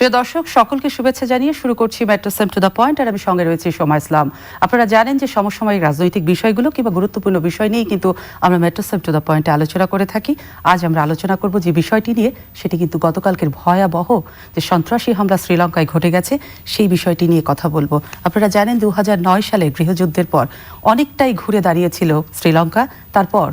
প্রিয় দর্শক, সকলকে শুভেচ্ছা জানিয়ে শুরু করছি metro same to the point আর আমি সঙ্গে রয়েছি সোমা ইসলাম। আপনারা জানেন যে সমসাময়িক রাজনৈতিক বিষয়গুলো কিংবা গুরুত্বপূর্ণ বিষয় নিয়ে কিন্তু আমরা মেট্রো সেম টু দ্য পয়েন্টে আলোচনা করে থাকি। আজ আমরা আলোচনা করব যে বিষয়টি নিয়ে, সেটি কিন্তু গতকালকের ভয়াবহ যে সন্ত্রাসী হামলা শ্রীলঙ্কায় ঘটে গেছে, সেই বিষয়টি নিয়ে কথা বলব। আপনারা জানেন দু হাজার নয় সালে গৃহযুদ্ধের পর অনেকটাই ঘুরে দাঁড়িয়েছিল শ্রীলঙ্কা। তারপর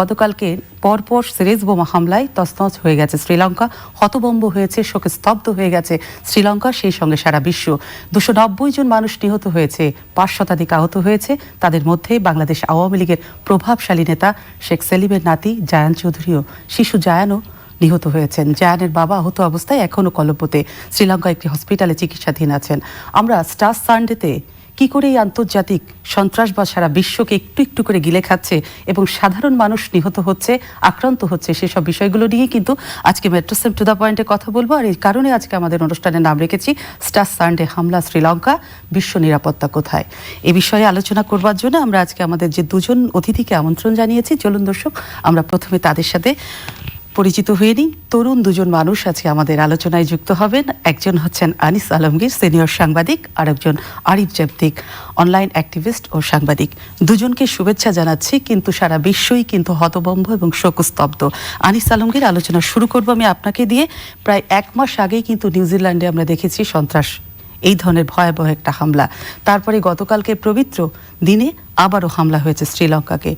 গতকালকে পরপর সিরিজ বোমা হামলায় তছনছ হয়ে গেছে শ্রীলঙ্কা, হতবম্ব হয়েছে, শোকে স্তব্ধ হয়ে গেছে শ্রীলঙ্কা, সেই সঙ্গে সারা বিশ্ব। দুশো নব্বই জন মানুষ নিহত হয়েছে, পাঁচ শতাধিক আহত হয়েছে। তাদের মধ্যে বাংলাদেশ আওয়ামী লীগের প্রভাবশালী নেতা শেখ সেলিমের নাতি জায়ান চৌধুরীও শিশু জায়ানও নিহত হয়েছেন। জায়ানের বাবা আহত অবস্থায় এখনও কলব্বতে শ্রীলঙ্কা একটি হসপিটালে চিকিৎসাধীন আছেন। আমরা স্টার সানডেতে কি করে এই আন্তর্জাতিক সন্ত্রাসবাদ সারা বিশ্বকে একটু একটু করে গিলে খাচ্ছে এবং সাধারণ মানুষ নিহত হচ্ছে, আক্রান্ত হচ্ছে, সেসব বিষয়গুলো নিয়ে কিন্তু আজকে মেট্রোসেম টু দ্য পয়েন্টে কথা বলব। আর এই কারণে আজকে আমাদের অনুষ্ঠানের নাম রেখেছি স্টার সানডে হামলা শ্রীলঙ্কা, বিশ্ব নিরাপত্তা কোথায়? এ বিষয়ে আলোচনা করবার জন্য আমরা আজকে আমাদের যে দুজন অতিথিকে আমন্ত্রণ জানিয়েছি, চলুন দর্শক, আমরা প্রথমে তাদের সাথে পরিচিত হয়ে নিই তরুণ দুজন মানুষ আজকে আমাদের আলোচনায় যুক্ত হবেন। একজন হচ্ছেন আনিস আলমগীর, সিনিয়র সাংবাদিক আর একজন আরিফ জেবদিক অনলাইন অ্যাক্টিভিস্ট ও সাংবাদিক। দুজনকে শুভেচ্ছা জানাচ্ছি, কিন্তু সারা বিশ্বই কিন্তু হতবম্ব এবং শোকস্তব্ধ। আনিস আলমগীর, আলোচনা শুরু করব আমি আপনাকে দিয়ে। প্রায় এক মাস আগেই কিন্তু নিউজিল্যান্ডে আমরা দেখেছি সন্ত্রাস, এই ধরনের ভয়াবহ একটা হামলা। তারপরে গতকালকে পবিত্র দিনে আবারও হামলা হয়েছে শ্রীলঙ্কাকে।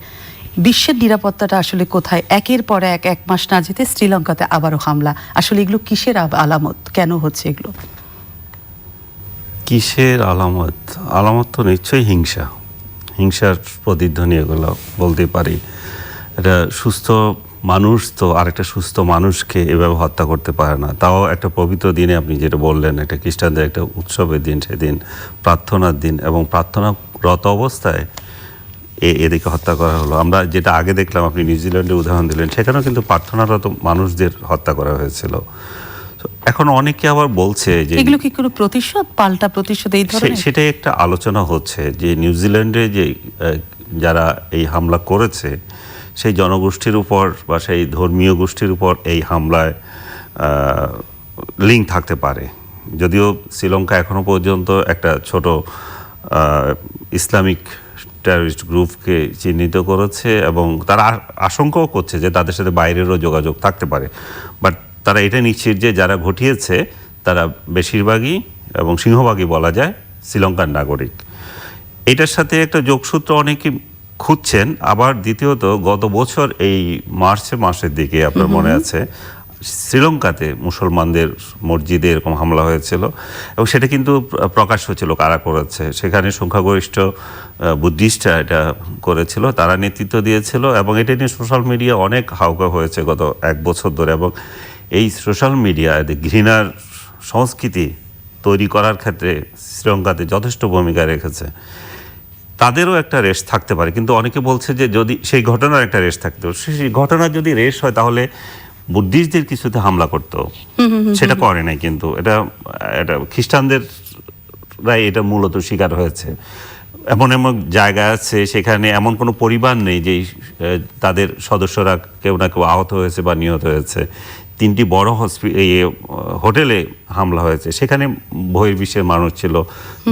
বিশ্বের নিরাপত্তাটা আসলে কোথায়? একের পর এক এক মাস না যেতে শ্রীলঙ্কাতে আবারও হামলা। আসলে এগুলো কিসের আলামত? কেন হচ্ছে এগুলো? কিসের আলামত? আলামত তো নিশ্চয়ই হিংসা। হিংসার প্রতিধ্বনি এগুলো বলতে পারি। এটা সুস্থ মানুষ তো আরেকটা সুস্থ মানুষকে এভাবে হত্যা করতে পারে না। তাও একটা পবিত্র দিনে আপনি যেটা বললেন, একটা খ্রিস্টানদের একটা উৎসবের দিন, সেদিন প্রার্থনার দিন এবং প্রার্থনারত অবস্থায় এ- এদিকে হত্যা করা হলো। আমরা যেটা আগে দেখলাম আপনি নিউজিল্যান্ডের উদাহরণ দিলেন সেখানেও কিন্তু প্রার্থনারত মানুষদের হত্যা করা হয়েছিল। এখন অনেকে আবার বলছে যে এগুলো কি কোনো প্রতিশোধ পাল্টা প্রতিশোধ এই ধরনের? সেটাই একটা আলোচনা হচ্ছে যে নিউজিল্যান্ডে যে যারা এই হামলা করেছে সেই জনগোষ্ঠীর উপর বা সেই ধর্মীয় গোষ্ঠীর উপর এই হামলায় লিঙ্ক থাকতে পারে। যদিও শ্রীলঙ্কা এখনও পর্যন্ত একটা ছোট ইসলামিক টেররিস্ট গ্রুপকে চিহ্নিত করেছে এবং তারা আশঙ্কাও করছে যে তাদের সাথে বাইরেরও যোগাযোগ থাকতে পারে। বাট তারা এটা নিশ্চিত যে যারা ঘটিয়েছে তারা বেশিরভাগই এবং সিংহভাগই বলা যায় শ্রীলঙ্কার নাগরিক। এটার সাথে একটা যোগসূত্র অনেকে খুঁজছেন। আবার দ্বিতীয়ত গত বছর এই মার্চে মাসের দিকে আপনার মনে আছে শ্রীলঙ্কাতে মুসলমানদের মসজিদে এরকম হামলা হয়েছিল এবং সেটা কিন্তু প্রকাশ হয়েছিল, কারা করেছে। সেখানে সংখ্যাগরিষ্ঠ বুদ্ধিস্টরা এটা করেছিল, তারা নেতৃত্ব দিয়েছিল এবং এটা নিয়ে সোশ্যাল মিডিয়া অনেক হাউকা হয়েছে গত এক বছর ধরে এবং এই সোশ্যাল মিডিয়া ঘৃণার সংস্কৃতি তৈরি করার ক্ষেত্রে শ্রীলঙ্কাতে যথেষ্ট ভূমিকা রেখেছে। তাদেরও একটা রেস থাকতে পারে, কিন্তু অনেকে বলছে যে যদি সেই ঘটনার একটা রেস থাকতো সেই ঘটনার যদি রেস হয় তাহলে বুদ্ধিস্টদের কিছুতে হামলা করতো। সেটা করে নাই কিন্তু। এটা এটা খ্রিস্টানদের রাই এটা মূলত শিকার হয়েছে। এমন এমন জায়গা আছে সেখানে এমন কোনো পরিবার নেই যে তাদের সদস্যরা কেউ না কেউ আহত হয়েছে বা নিহত হয়েছে। তিনটি বড় হসপি হোটেলে হামলা হয়েছে। সেখানে বহির্বিশ্বের মানুষ ছিল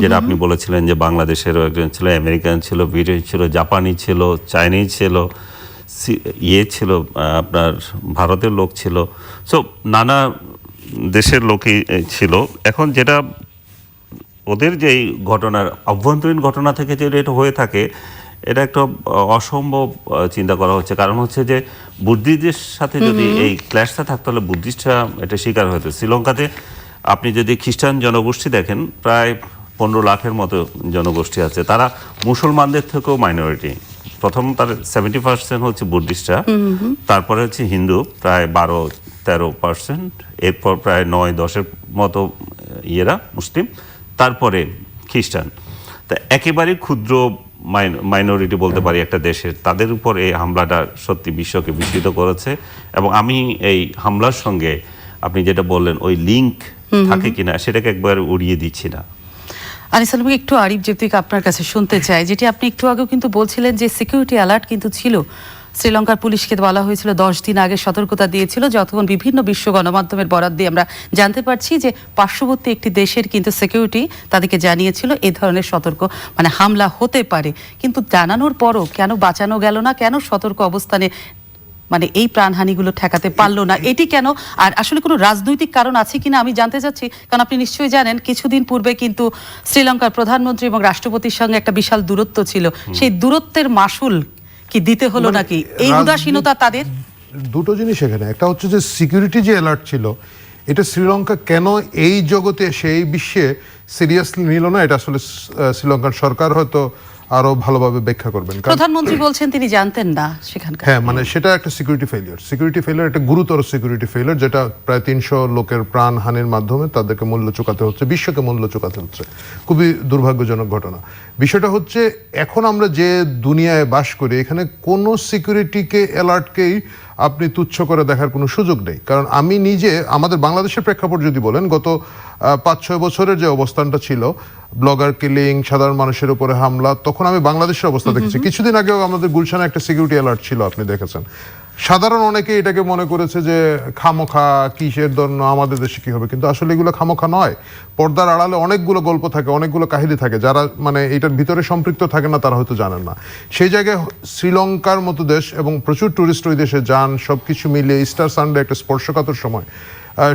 যেটা আপনি বলেছিলেন যে বাংলাদেশেরও একজন ছিল আমেরিকান ছিল ব্রিটিশ ছিল জাপানি ছিল চাইনিজ ছিল। ইয়ে ছিল আপনার ভারতের লোক ছিল। সো নানা দেশের লোকই ছিল। এখন যেটা ওদের যেই ঘটনার অভ্যন্তরীণ ঘটনা থেকে যে এটা হয়ে থাকে এটা একটা অসম্ভব চিন্তা করা হচ্ছে। কারণ হচ্ছে যে বুদ্ধিদের সাথে যদি এই ক্ল্যাশটা থাকতো তাহলে বুদ্ধিস্টরা এটা শিকার হতো। শ্রীলঙ্কাতে আপনি যদি খ্রিস্টান জনগোষ্ঠী দেখেন প্রায় পনেরো লাখের মতো জনগোষ্ঠী আছে। তারা মুসলমানদের থেকেও মাইনরিটি প্রথম তার সেভেন্টি পার্সেন্ট হচ্ছে বুদ্ধিস্টরা তারপরে হচ্ছে হিন্দু প্রায় বারো তেরো পার্সেন্ট এরপর প্রায় নয় দশের মতো ইয়েরা মুসলিম তারপরে খ্রিস্টান। তা একেবারে ক্ষুদ্র মাইনরিটি বলতে পারি একটা দেশের। তাদের উপর এই হামলাটা সত্যি বিশ্বকে বিস্মিত করেছে। এবং আমি এই হামলার সঙ্গে আপনি যেটা বললেন ওই লিঙ্ক থাকে কিনা সেটাকে একবার উড়িয়ে দিচ্ছি না। আনিস আলমকে একটু আরিফ জেবতিক আপনার কাছে শুনতে চাই, যেটি আপনি একটু আগেও কিন্তু বলছিলেন যে সিকিউরিটি অ্যালার্ট কিন্তু ছিল। শ্রীলঙ্কার পুলিশকে বলা হয়েছিল, দশ দিন আগে সতর্কতা দিয়েছিল, যতক্ষণ বিভিন্ন বিশ্ব গণমাধ্যমের বরাদ দিয়ে আমরা জানতে পারছি যে পার্শ্ববর্তী একটি দেশের কিন্তু সিকিউরিটি তাদেরকে জানিয়েছিল, এ ধরনের সতর্ক মানে হামলা হতে পারে। কিন্তু জানানোর পরও কেন বাঁচানো গেল না, কেন সতর্ক অবস্থানে মানে এই প্রাণহানিগুলো ঠেকাতে পারল না। এটি কেন? আর আসলে কোনো রাজনৈতিক কারণ আছে কিনা আমি জানতে চাচ্ছি কারণ আপনি নিশ্চয়ই জানেন কিছুদিন পূর্বে কিন্তু শ্রীলঙ্কার প্রধানমন্ত্রী এবং রাষ্ট্রপতির সঙ্গে একটা বিশাল দূরত্ব ছিল। সেই দূরত্বের মাসুল কি দিতে হলো মানে নাকি? এই উদাসীনতা তাদের? দুটো জিনিস এখানে। একটা হচ্ছে যে সিকিউরিটি যে অ্যালার্ট ছিল এটা শ্রীলঙ্কা কেন এই জগতে সেই বিশ্বে সিরিয়াসলি নিল না? এটা আসলে শ্রীলঙ্কার সরকার হয়তো আরও ভালোভাবে ব্যাখ্যা করবেন। প্রধানমন্ত্রী বলছেন তিনি জানতেন না সেখানকার। হ্যাঁ মানে সেটা একটা সিকিউরিটি ফেলিয়ার সিকিউরিটি ফেলিয়ার একটা গুরুতর সিকিউরিটি ফেলিয়ার যেটা প্রায় তিনশো লোকের প্রাণ হানির মাধ্যমে তাদেরকে মূল্য চুকাতে হচ্ছে বিশ্বকে মূল্য চুকাতে হচ্ছে। খুবই দুর্ভাগ্যজনক ঘটনা। বিষয়টা হচ্ছে এখন আমরা যে দুনিয়ায় বাস করি এখানে কোনো সিকিউরিটিকে অ্যালার্টকেই আপনি তুচ্ছ করে দেখার কোনো সুযোগ নেই। কারণ আমি নিজে আমাদের বাংলাদেশের প্রেক্ষাপট যদি বলেন গত পাঁচ ছয় বছরের যে অবস্থানটা ছিল ব্লগার কিলিং সাধারণ মানুষের উপরে হামলা তখন আমি বাংলাদেশের অবস্থা দেখেছি। কিছুদিন আগেও আমাদের গুলশানে একটা সিকিউরিটি অ্যালার্ট ছিল আপনি দেখেছেন। সাধারণ অনেকে এটাকে মনে করেছে যে খামোখা, কিসের জন্য আমাদের দেশে কি হবে? কিন্তু আসলে এগুলো খামোখা নয়। পর্দার আড়ালে অনেকগুলো গল্প থাকে, অনেকগুলো কাহিনী থাকে। যারা মানে এটার ভিতরে সম্পৃক্ত থাকে না, তারা হয়তো জানেন না। সেই জায়গায় শ্রীলঙ্কার মতো দেশ এবং প্রচুর টুরিস্ট ওই দেশে যান সব কিছু মিলিয়ে ইস্টার সানডে একটা স্পর্শকাতর সময়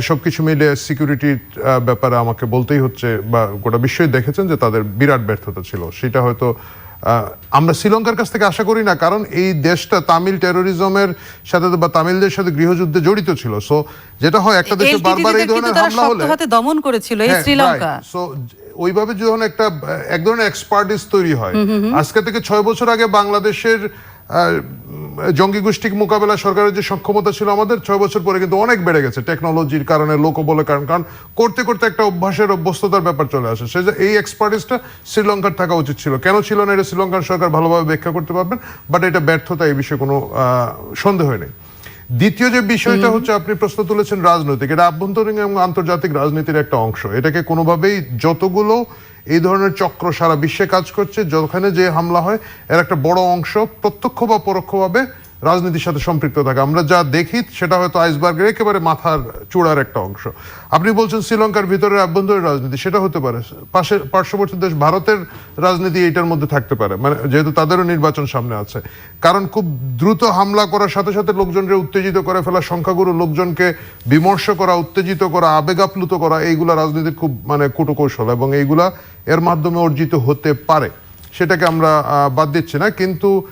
সব কিছু মিলে সিকিউরিটির ব্যাপারে আমাকে বলতেই হচ্ছে বা গোটা বিশ্বই দেখেছেন যে তাদের বিরাট ব্যর্থতা ছিল। সেটা হয়তো আমরা শ্রীলঙ্কার কাছ থেকে আশা করি না কারণ এই দেশটা তামিল টেরোরিজমের সাথে বা তামিলদের সাথে গৃহযুদ্ধে জড়িত ছিল। সো যেটা হয় একটা দেশে বারবার এই ধরনের হামলা হলে দমন করেছিল এই হ্যাঁ, শ্রীলঙ্কা। সো ওইভাবে যখন একটা এক ধরনের এক্সপার্টিস তৈরি হয় আজকে থেকে ছয় বছর আগে বাংলাদেশের জঙ্গি গোষ্ঠী মোকাবেলা সরকারের যে সক্ষমতা ছিল আমাদের ছয় বছর পরে কিন্তু অনেক বেড়ে গেছে টেকনোলজির কারণে লোকবলের কারণ কারণ করতে করতে একটা অভ্যাসের অভ্যস্ততার ব্যাপার চলে আসে। সে যে এই এক্সপার্টিসটা শ্রীলঙ্কার থাকা উচিত ছিল। কেন ছিল না এটা শ্রীলঙ্কার সরকার ভালোভাবে ব্যাখ্যা করতে পারবেন বাট এটা ব্যর্থতা এই বিষয়ে কোনো আহ, সন্দেহ নেই দ্বিতীয় যে বিষয়টা হচ্ছে আপনি প্রশ্ন তুলেছেন রাজনৈতিক। এটা আভ্যন্তরীণ এবং আন্তর্জাতিক রাজনীতির একটা অংশ। এটাকে কোনোভাবেই যতগুলো এই ধরনের চক্র সারা বিশ্বে কাজ করছে। যেখানে যে হামলা হয়, এর একটা বড় অংশ প্রত্যক্ষ বা পরোক্ষভাবে রাজনীতির সাথে সম্পৃক্ত থাকে। আমরা যা দেখি, সেটা হয়তো আইসবার্গের একেবারে মাথার চূড়ার একটা অংশ। আপনি বলছেন শ্রীলঙ্কার ভিতরে আভ্যন্তরীণ রাজনীতি, সেটা হতে পারে। পাশের, পার্শ্ববর্তী দেশ ভারতের রাজনীতি এটার মধ্যে থাকতে পারে। মানে যেহেতু তাদেরও নির্বাচন সামনে আছে। কারণ খুব দ্রুত হামলা করার সাথে সাথে লোকজনকে উত্তেজিত করে ফেলা, সংখ্যাগুরু লোকজনকে বিমর্ষ করা, উত্তেজিত করা, আবেগাপ্লুত করা, এইগুলা রাজনীতির খুব মানে কুটকৌশল এবং এইগুলা এর মাধ্যমে অর্জিত হতে পারে। সেটাকে আমরা বাদ দিচ্ছি না। কিন্তু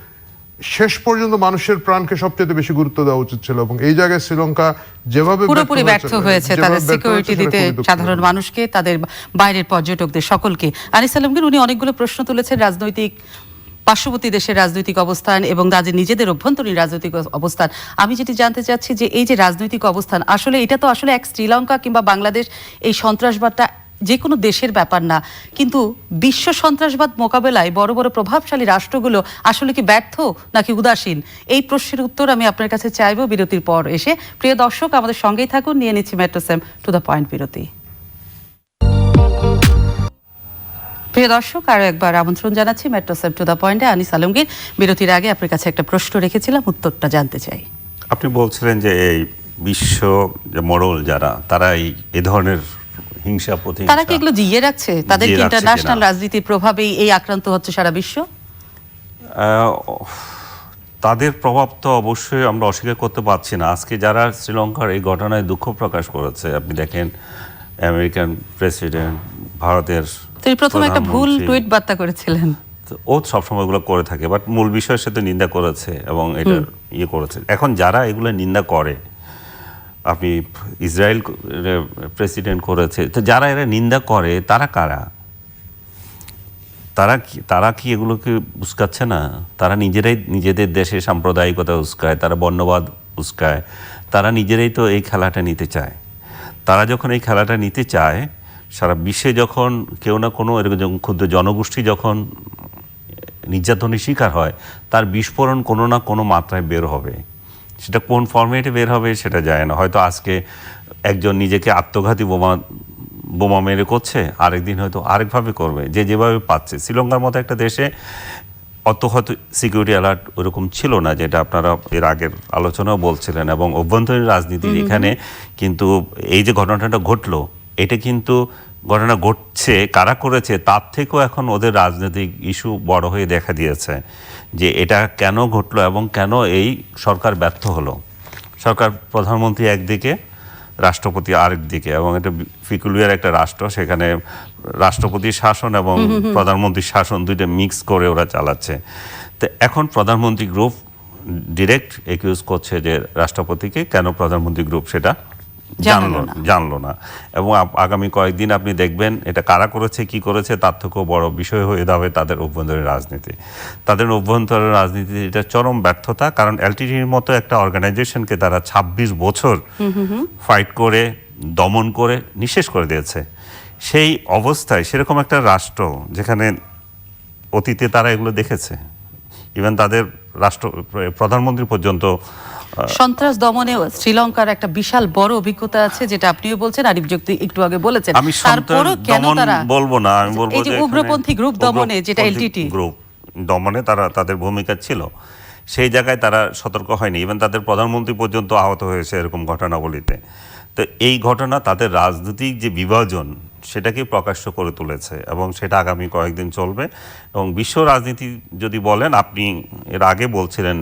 শেষ পর্যন্ত মানুষের প্রাণকে সবচেয়ে বেশি গুরুত্ব দেওয়া উচিত ছিল এবং এই জায়গায় শ্রীলঙ্কা যেভাবে পুরোপুরি ব্যর্থ হয়েছে তাদের সিকিউরিটি দিতে সাধারণ মানুষকে তাদের বাইরের পর্যটকদের সকলকে। আনিস আলমগীর উনি অনেকগুলো প্রশ্ন তুলেছেন রাজনৈতিক পার্শ্ববর্তী দেশের রাজনৈতিক অবস্থান এবং তাদের নিজেদের অভ্যন্তরীণ রাজনৈতিক অবস্থান। আমি যেটি জানতে চাচ্ছি যে এই যে রাজনৈতিক অবস্থান আসলে এটা তো আসলে এক শ্রীলঙ্কা কিংবা বাংলাদেশ এই সন্ত্রাসবাদটা যে কোনো দেশের ব্যাপার না। কিন্তু বিশ্ব সন্ত্রাসবাদ মোকাবেলায় বড় বড় প্রভাবশালী রাষ্ট্রগুলো আসলে কি ব্যর্থ নাকি উদাসীন? এই প্রশ্নের উত্তর আমি আপনার কাছে চাইব বিরতির পর এসে। প্রিয় দর্শক, আমাদের সঙ্গেই থাকুন। নিয়ে নিচ্ছি মেট্রোসেম টু দ্য পয়েন্ট বিরতি। প্রিয় দর্শক, আরও একবার আমন্ত্রণ জানাচ্ছি মেট্রোসেম টু দ্য পয়েন্টে আনিস আলমগীর। বিরতির আগে আপনার কাছে একটা প্রশ্ন রেখেছিলাম, উত্তরটা জানতে চাই। আপনি বলছিলেন যে এই বিশ্ব যে মোড়ল যারা তারা এই এ ধরনের হিংসা তারা কি এগুলো জিয়ে রাখছে? তাদের কি ইন্টারন্যাশনাল রাজনীতির প্রভাবেই এই আক্রান্ত হচ্ছে সারা বিশ্ব? তাদের প্রভাব তো অবশ্যই আমরা অস্বীকার করতে পারছি না। আজকে যারা শ্রীলঙ্কার এই ঘটনায় দুঃখ প্রকাশ করেছে আপনি দেখেন আমেরিকান প্রেসিডেন্ট ভারতের তিনি প্রথমে একটা ভুল টুইট বার্তা করেছিলেন। ও সবসময় এগুলো করে থাকে বাট মূল বিষয়ের সাথে নিন্দা করেছে এবং এটা ইয়ে করেছে। এখন যারা এগুলো নিন্দা করে আপনি ইসরায়েল প্রেসিডেন্ট করেছে। তো যারা এরা নিন্দা করে, তারা কারা? তারা কি তারা কি এগুলোকে উস্কাচ্ছে না? তারা নিজেরাই নিজেদের দেশে সাম্প্রদায়িকতা উস্কায়, তারা বর্ণবাদ উস্কায়, তারা নিজেরাই তো এই খেলাটা নিতে চায়। তারা যখন এই খেলাটা নিতে চায়, সারা বিশ্বে যখন কেউ না কোনো এরকম ক্ষুদ্র জনগোষ্ঠী যখন নির্যাতনের শিকার হয়, তার বিস্ফোরণ কোনো না কোনো মাত্রায় বের হবে। সেটা কোন ফরম্যাটে বের হবে সেটা যায় না। হয়তো আজকে একজন নিজেকে আত্মঘাতী বোমা বোমা মেরে করছে আরেকদিন হয়তো আরেকভাবে করবে। যে যেভাবে পাচ্ছে। শ্রীলঙ্কার মতো একটা দেশে অত হয়তো সিকিউরিটি অ্যালার্ট ওরকম ছিল না যেটা আপনারা এর আগের আলোচনাও বলছিলেন এবং অভ্যন্তরীণ রাজনীতির এখানে কিন্তু এই যে ঘটনাটা ঘটলো এটা কিন্তু ঘটনা ঘটছে কারা করেছে তার থেকেও এখন ওদের রাজনৈতিক ইস্যু বড় হয়ে দেখা দিয়েছে যে এটা কেন ঘটলো এবং কেন এই সরকার ব্যর্থ হলো। সরকার প্রধানমন্ত্রী একদিকে রাষ্ট্রপতি আরেক দিকে এবং এটা ফিকুলিয়ার একটা রাষ্ট্র সেখানে রাষ্ট্রপতির শাসন এবং প্রধানমন্ত্রীর শাসন দুইটা মিক্স করে ওরা চালাচ্ছে। তো এখন প্রধানমন্ত্রী গ্রুপ ডিরেক্ট একিউজ করছে যে রাষ্ট্রপতিকে কেন প্রধানমন্ত্রী গ্রুপ সেটা জানালো জানলো না। জানলো না। এবং আগামী কয়েকদিন আপনি দেখবেন এটা কারা করেছে কি করেছে তার থেকেও বড় বিষয় হয়ে যাবে তাদের অভ্যন্তরীণ রাজনীতি। তাদের অভ্যন্তরীণ রাজনীতি এটা চরম ব্যর্থতা কারণ এলটিটির মতো একটা অর্গানাইজেশনকে তারা ২৬ বছর ফাইট করে দমন করে নিঃশেষ করে দিয়েছে। সেই অবস্থায় সেরকম একটা রাষ্ট্র যেখানে অতীতে তারা এগুলো দেখেছে ইভেন তাদের রাষ্ট্র প্রধানমন্ত্রী পর্যন্ত সন্ত্রাস দমনে শ্রীলঙ্কার একটা বিশাল বড় অভিজ্ঞতা আছে যেটা আপনিও বলছেন আরিফ যুক্তি একটু আগে বলেছেন। আমি তারপরও কেন তারা বলব না আমি বলব যে উগ্রপন্থী গ্রুপ দমনে যেটা এলটিটি গ্রুপ দমনে তারা তাদের ভূমিকা ছিল। সেই জায়গায় তারা সতর্ক হয়নি ইভেন তাদের প্রধানমন্ত্রী পর্যন্ত আহত হয়েছে এরকম ঘটনাবলিতে। তো এই ঘটনা তাদের রাজনৈতিক যে বিভাজন সেটাকে প্রকাশ্য করে তুলেছে এবং সেটা আগামী কয়েকদিন চলবে। এবং বিশ্ব রাজনীতি যদি বলেন, আপনি এর আগে বলছিলেন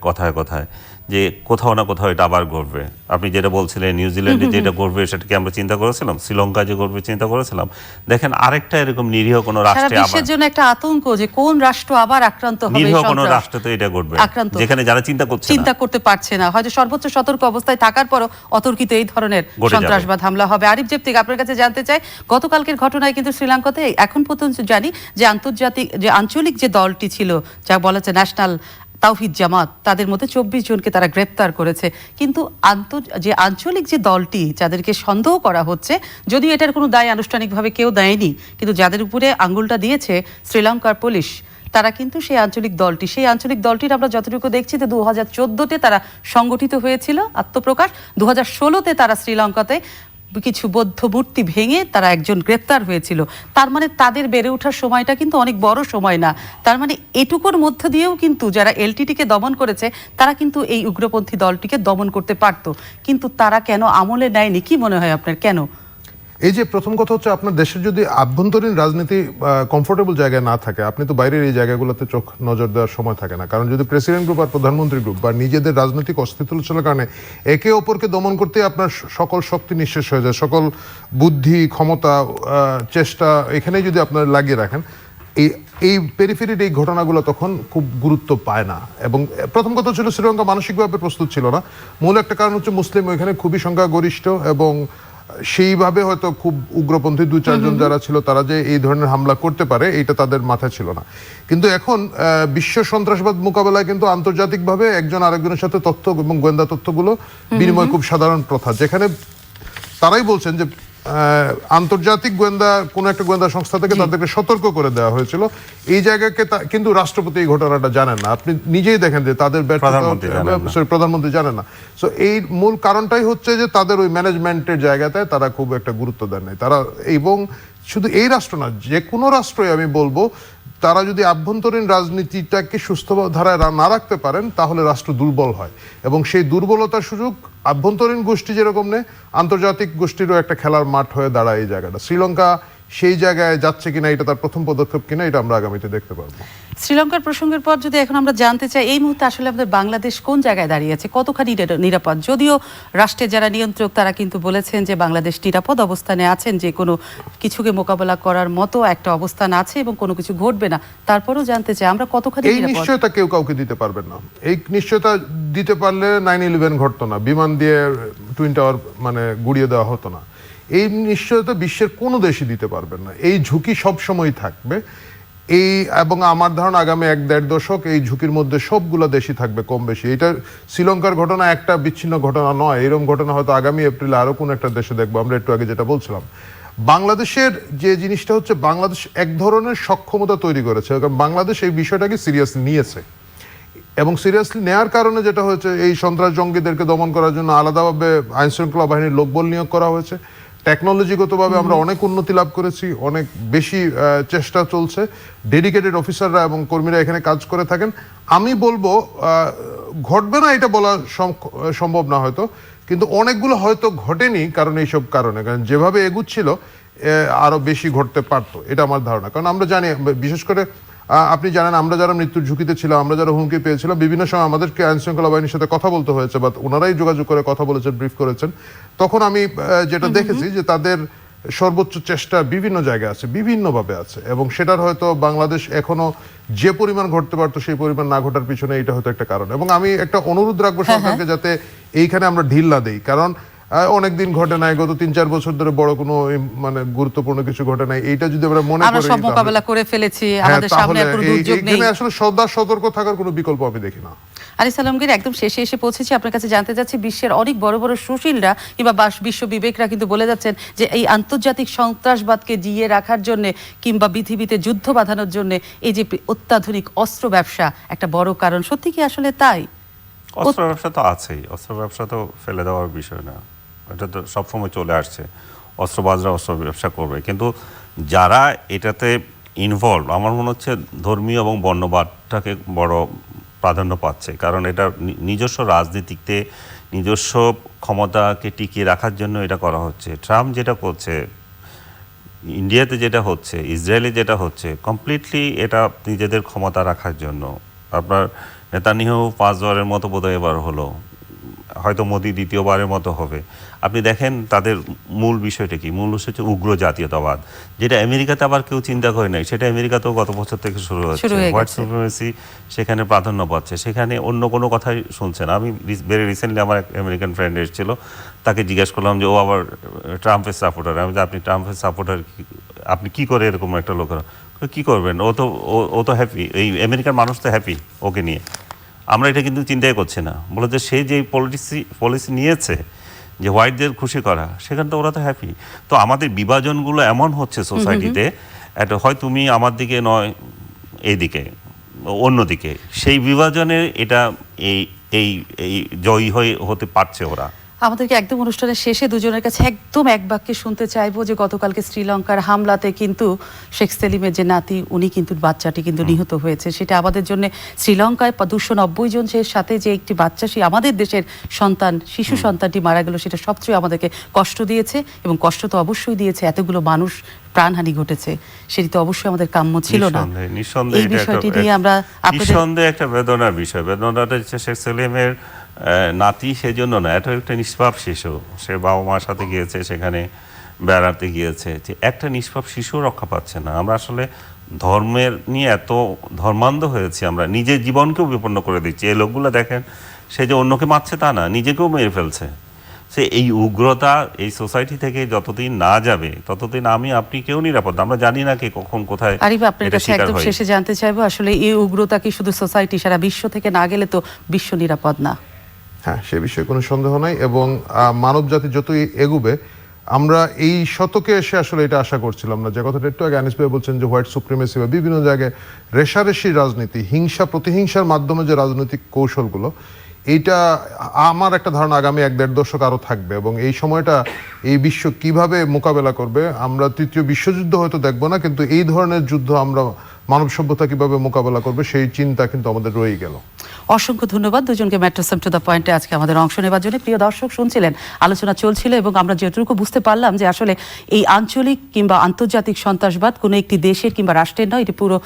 কথায় কথায় যে কোথাও না কোথাও এটা আবার ঘটবে। আপনি যেটা বলছিলেন নিউজিল্যান্ডে যেটা ঘটবে সেটাকে আমরা চিন্তা করেছিলাম। শ্রীলঙ্কায় যে ঘটবে চিন্তা করেছিলাম। দেখেন আরেকটা এরকম নিরীহ কোনো রাষ্ট্রে আবার জন্য একটা আতঙ্ক যে কোন রাষ্ট্র আবার আক্রান্ত হবে নিরীহ কোনো। রাষ্ট্রে তো এটা ঘটবে যেখানে যারা চিন্তা করছে চিন্তা করতে পারছে না। হয়তো সর্বোচ্চ সতর্ক অবস্থায় থাকার পরও অতর্কিত এই ধরনের সন্ত্রাসবাদ হামলা হবে। আরিফ জেপ্তিক আপনার কাছে জানতে চাই গতকালকের ঘটনায় কিন্তু শ্রীলঙ্কাতে এখন পর্যন্ত জানি যে আন্তর্জাতিক যে আঞ্চলিক যে দলটি ছিল যা বলা হচ্ছে ন্যাশনাল তাওহিদ জামাত, তাদের মধ্যে চব্বিশ জনকে তারা গ্রেপ্তার করেছে। কিন্তু আন্তর, যে আঞ্চলিক যে দলটি, যাদেরকে সন্দেহ করা হচ্ছে, যদিও এটার কোনো দায় আনুষ্ঠানিকভাবে কেউ দেয়নি, কিন্তু যাদের উপরে আঙ্গুলটা দিয়েছে শ্রীলঙ্কার পুলিশ, তারা কিন্তু সেই আঞ্চলিক দলটি। সেই আঞ্চলিক দলটির আমরা যতটুকু দেখছি যে দু হাজার চোদ্দোতে তারা সংগঠিত হয়েছিল আত্মপ্রকাশ দু হাজার ষোলোতে তারা শ্রীলঙ্কাতে কিছু বৌদ্ধ মূর্তি ভেঙে তারা একজন গ্রেপ্তার হয়েছিল। তার মানে তাদের বেড়ে ওঠার সময়টা কিন্তু অনেক বড় সময় না। তার মানে এটুকুর মধ্য দিয়েও কিন্তু যারা এলটিটিকে দমন করেছে, তারা কিন্তু এই উগ্রপন্থী দলটিকে দমন করতে পারত। কিন্তু তারা কেন আমলে নেয়নি? কি মনে হয় আপনার? কেন? এই যে প্রথম কথা হচ্ছে আপনার দেশের যদি আভ্যন্তরীণ রাজনীতি কমফোর্টেবল জায়গায় না থাকে, আপনি তো বাইরের এই জায়গাগুলোতে চোখ নজর দেওয়ার সময় থাকে না। কারণ যদি প্রেসিডেন্ট গ্রুপ আর প্রধানমন্ত্রী গ্রুপ বা নিজেদের রাজনৈতিক অস্থিতিশীলের কারণে একে অপরকে দমন করতে আপনার সকল শক্তি নিঃশেষ হয়ে যায়, সকল বুদ্ধি, ক্ষমতা চেষ্টা এখানেই যদি আপনার লাগিয়ে রাখেন, এই এই পেরিফেরির এই ঘটনাগুলো তখন খুব গুরুত্ব পায় না। এবং প্রথম কথা ছিল শ্রীলঙ্কা মানসিকভাবে প্রস্তুত ছিল না। মূল একটা কারণ হচ্ছে মুসলিম ওইখানে খুবই সংখ্যাগরিষ্ঠ এবং সেইভাবে হয়তো খুব উগ্রপন্থী দু চারজন যারা ছিল তারা যে এই ধরনের হামলা করতে পারে এটা তাদের মাথা ছিল না। কিন্তু এখন আহ, বিশ্ব সন্ত্রাসবাদ মোকাবেলায় কিন্তু আন্তর্জাতিকভাবে একজন আরেকজনের সাথে তথ্য এবং গোয়েন্দা তথ্যগুলো বিনিময় খুব সাধারণ প্রথা। যেখানে তারাই বলছেন যে আন্তর্জাতিক গোয়েন্দা কোন একটা গোয়েন্দা সংস্থা থেকে তাদেরকে সতর্ক করে দেওয়া হয়েছিল। এই জায়গাকে কিন্তু রাষ্ট্রপতি এই ঘটনাটা জানেন না। আপনি নিজেই দেখেন যে তাদের ব্যর্থতা প্রধানমন্ত্রী জানেন না। sorry, প্রধানমন্ত্রী জানেন না। সো এই মূল কারণটাই হচ্ছে যে তাদের ওই ম্যানেজমেন্টের জায়গাতে তারা খুব একটা গুরুত্ব দেন নাই। তারা এবং শুধু এই রাষ্ট্র না যে কোনো রাষ্ট্রই আমি বলব তারা যদি আভ্যন্তরীণ রাজনীতিটাকে সুস্থ ধারায় না রাখতে পারেন, তাহলে রাষ্ট্র দুর্বল হয়। এবং সেই দুর্বলতার সুযোগ আভ্যন্তরীণ গোষ্ঠী যেরকম নেই আন্তর্জাতিক গোষ্ঠীরও একটা খেলার মাঠ হয়ে দাঁড়ায় এই জায়গাটা। শ্রীলঙ্কা সেই জায়গায় যাচ্ছে কিনা এটা তার প্রথম পদক্ষেপ কিনা এটা আমরা আগামীতে দেখতে পারব। শ্রীলঙ্কার প্রসঙ্গের পর যদি এখন আমরা জানতে চাই এই মুহূর্তে আসলে আমাদের বাংলাদেশ কোন জায়গায় দাঁড়িয়ে আছে? কতখানি নিরাপদ? যদিও রাষ্ট্রের যারা নিয়ন্ত্রক তারা কিন্তু বলেছেন যে বাংলাদেশ নিরাপদ অবস্থানে আছেন যে কোনো কিছুকে মোকাবেলা করার মতো একটা অবস্থান আছে এবং কোনো কিছু ঘটবে না। তারপরেও জানতে চাই আমরা কতখানি এই নিশ্চয়তা কেউ কাউকে দিতে পারবেন না। এই নিশ্চয়তা দিতে পারলে নাইন ইলেভেন ঘটতো না। বিমান দিয়ে টুইন টাওয়ার মানে গুড়িয়ে দেওয়া হতো না। এই নিশ্চয়তা বিশ্বের কোনো দেশে দিতে পারবেন না। এই ঝুঁকি সব সময় থাকবে। এই এবং আমার ধারণা আগামী এক দেড় দশক এই ঝুঁকির মধ্যে সবগুলো দেশই থাকবে কম বেশি। এটা শ্রীলঙ্কার ঘটনা একটা বিচ্ছিন্ন ঘটনা নয়। এরকম ঘটনা হয়তো আগামী এপ্রিলে আরও কোনো একটা দেশে দেখব। আমরা একটু আগে যেটা বলছিলাম, বাংলাদেশের যে জিনিসটা হচ্ছে, বাংলাদেশ এক ধরনের সক্ষমতা তৈরি করেছে। কারণ বাংলাদেশ এই বিষয়টাকে সিরিয়াসলি নিয়েছে। এবং সিরিয়াসলি নেয়ার কারণে যেটা হয়েছে, এই সন্ত্রাস জঙ্গিদেরকে দমন করার জন্য আলাদাভাবে আইন শৃঙ্খলা বাহিনীর লোকবল নিয়োগ করা হয়েছে। টেকনোলজিগতভাবে আমরা অনেক উন্নতি লাভ করেছি অনেক বেশি চেষ্টা চলছে। ডেডিকেটেড অফিসাররা এবং কর্মীরা এখানে কাজ করে থাকেন। আমি বলব ঘটবে না এটা বলা সম্ভব না হয়তো কিন্তু অনেকগুলো হয়তো ঘটেনি কারণ এইসব কারণে। কারণ যেভাবে এগুচ্ছিল এ, আরও বেশি ঘটতে পারতো। এটা আমার ধারণা। কারণ আমরা জানি বিশেষ করে আপনি জানেন আমরা যারা মৃত্যুর ঝুঁকিতে ছিলাম আমরা যারা হুমকি পেয়েছিলাম বিভিন্ন সময় আমাদেরকে আইন শৃঙ্খলা বাহিনীর সাথে কথা বলতে হয়েছে বা ওনারাই যোগাযোগ করে কথা বলেছেন ব্রিফ করেছেন। তখন আমি যেটা দেখেছি যে তাদের সর্বোচ্চ চেষ্টা বিভিন্ন জায়গায় আছে বিভিন্নভাবে আছে এবং সেটার হয়তো বাংলাদেশ এখনও যে পরিমাণ ঘটতে পারতো সেই পরিমাণ না ঘটার পিছনে এটা হয়তো একটা কারণ। এবং আমি একটা অনুরোধ রাখব সরকারকে যাতে এইখানে আমরা ঢিল না দিই কারণ অনেক দিন ঘটে নাই গত তিন চার বছর ধরে বড় কোনো মানে গুরুত্বপূর্ণ কিছু ঘটে নাই। এইটা যদি আমরা মনে করি সব মোকাবেলা করে ফেলেছি হ্যাঁ, আমাদের সামনে আর কোনো দুর্যোগ নেই। আসলে সদা সতর্ক থাকার কোনো বিকল্প আমি দেখি না। আলী সালামগীর একদম শেষে এসে পৌঁছেছি। আপনার কাছে জানতে চাচ্ছি বিশ্বের অনেক বড় বড় সুশীলরা কিংবা বাস- বিশ্ব বিবেকরা কিন্তু বলে যাচ্ছেন যে এই আন্তর্জাতিক সন্ত্রাসবাদকে জিয়ে রাখার জন্য কিংবা পৃথিবীতে যুদ্ধ বাঁধানোর জন্য এই যে অত্যাধুনিক অস্ত্র ব্যবসা একটা বড় কারণ। সত্যি কি আসলে তাই? অস্ত্র ব্যবসা তো আছেই। অস্ত্র ব্যবসা তো ফেলে দেওয়ার বিষয় না। এটা তো সবসময় চলে আসছে। অস্ত্রবাজরা অস্ত্র ব্যবসা করবে। কিন্তু যারা এটাতে ইনভলভ আমার মনে হচ্ছে ধর্মীয় এবং বর্ণবাদটাকে বড় প্রাধান্য পাচ্ছে। কারণ এটা নিজস্ব রাজনীতিতে, নিজস্ব ক্ষমতাকে টিকিয়ে রাখার জন্য এটা করা হচ্ছে। ট্রাম্প যেটা করছে, ইন্ডিয়াতে যেটা হচ্ছে, ইসরায়েলে যেটা হচ্ছে কমপ্লিটলি এটা নিজেদের ক্ষমতা রাখার জন্য। আপনার নেতানিয়াহু পাঁচবারের মতো বোধহয় এবার হলো। হয়তো মোদি দ্বিতীয়বারের মতো হবে। আপনি দেখেন তাদের মূল বিষয়টা কি? মূল হচ্ছে উগ্র জাতীয়তাবাদ যেটা আমেরিকাতে আবার কেউ চিন্তা করে নাই। সেটা আমেরিকাতেও গত বছর থেকে শুরু হচ্ছে। হোয়াইট সুপ্রিমেসি সেখানে প্রাধান্য পাচ্ছে। সেখানে অন্য কোনো কথাই শুনছে না আমি ভেরি রিসেন্টলি আমার এক আমেরিকান ফ্রেন্ড এসেছিল তাকে জিজ্ঞেস করলাম যে ও আবার ট্রাম্পের সাপোর্টার আমি যে আপনি ট্রাম্পের সাপোর্টার আপনি কি করে এরকম একটা লোকের কি করবেন? ও তো ও- ও তো হ্যাপি এই আমেরিকার মানুষ তো হ্যাপি ওকে নিয়ে। আমরা এটা কিন্তু চিন্তাই করছি না। বলে যে সে যে পলিসি পলিসি নিয়েছে যে হোয়াইটদের খুশি করা সেখানে তো ওরা তো হ্যাপি তো আমাদের বিভাজনগুলো এমন হচ্ছে সোসাইটিতে একটা হয় তুমি আমার দিকে নয় এদিকে অন্যদিকে সেই বিভাজনে এটা এই এই এই জয়ী হয়ে হতে পারছে ওরা। আমাদেরকে একদম অনুষ্ঠানের শেষে দুজনের কাছে একদম এক বাক্যে শুনতে চাইব যে গতকালকে শ্রীলঙ্কার হামলাতে কিন্তু শেখ সেলিমের যে নাতি উনি কিন্তু বাচ্চাটি কিন্তু নিহত হয়েছে। সেটা আমাদের জন্য শ্রীলঙ্কায় দুশো নব্বই জন যে সাথে যে একটি বাচ্চা সেই আমাদের দেশের সন্তান শিশু সন্তানটি মারা গেল সেটা সবচেয়ে আমাদেরকে কষ্ট দিয়েছে এবং কষ্ট তো অবশ্যই দিয়েছে। এতগুলো মানুষ প্রাণহানি ঘটেছে সেটি তো অবশ্যই আমাদের কাম্য ছিল না। এই বিষয়টি নিয়ে আমরা নিঃসন্দেহে একটা বেদনার বিষয়। বেদনাটা শেখ সেলিমের নাতি সেজন্য না এটা একটা নিষ্পাপ শিশু। সে বাবা মার সাথে গিয়েছে সেখানে বেড়াতে গিয়েছে। যে একটা নিষ্পাপ শিশু রক্ষা পাচ্ছে না। আমরা আসলে ধর্মের নিয়ে এত ধর্মান্ধ হয়েছি আমরা নিজের জীবনকেও বিপন্ন করে দিচ্ছি। এই লোকগুলো দেখেন সে যে অন্যকে মারছে তা না নিজেকেও মেরে ফেলছে। সে এই উগ্রতা এই সোসাইটি থেকে যতদিন না যাবে ততদিন আমি আপনি কেউ নিরাপদ আমরা জানি না কে কখন কোথায় আরিফ আপনার কাছে একদম শেষে জানতে চাইব আসলে এই উগ্রতা কি শুধু সোসাইটি সারা বিশ্ব থেকে না গেলে তো বিশ্ব নিরাপদ না? হ্যাঁ সে বিষয়ে কোনো সন্দেহ নাই এবং মানব জাতি যতই এগুবে, আমরা এই শতকে এসে আসলে এটা আশা করছিলাম না। যে কথাটা একটু আগে আনিস ভাই বলছেন যে হোয়াইট সুপ্রিমেসি বা বিভিন্ন জায়গায় রেশারেশি রাজনীতি, হিংসা, প্রতিহিংসার মাধ্যমে যে রাজনৈতিক কৌশলগুলো, এইটা আমার একটা ধারণা আগামী এক দেড় দশক আরও থাকবে এবং এই সময়টা এই বিশ্ব কীভাবে মোকাবেলা করবে, আমরা তৃতীয় বিশ্বযুদ্ধ হয়তো দেখব না, কিন্তু এই ধরনের যুদ্ধ আমরা মানব সভ্যতা কীভাবে মোকাবেলা করবে সেই চিন্তা কিন্তু আমাদের রয়েই গেল। অসংখ্য ধন্যবাদ। দুজনকে ম্যাট্রাসম টু দ্য পয়েন্টে আজকে আমাদের অংশ নেওয়ার জন্য। প্রিয় দর্শক, শুনছিলেন, আলোচনা চলছিল এবং আমরা যেটুকু বুঝতে পারলাম যে আসলে এই আঞ্চলিক কিংবা আন্তর্জাতিক সন্ত্রাসবাদ কোনো একটি দেশের কিংবা রাষ্ট্রের নয়, এটি পুরো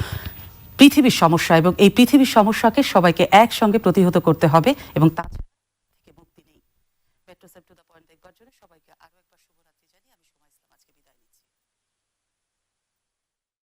পৃথিবীর সমস্যা এবং এই পৃথিবীর সমস্যাকে সবাইকে একসঙ্গে প্রতিহত করতে হবে এবং তাছাড়া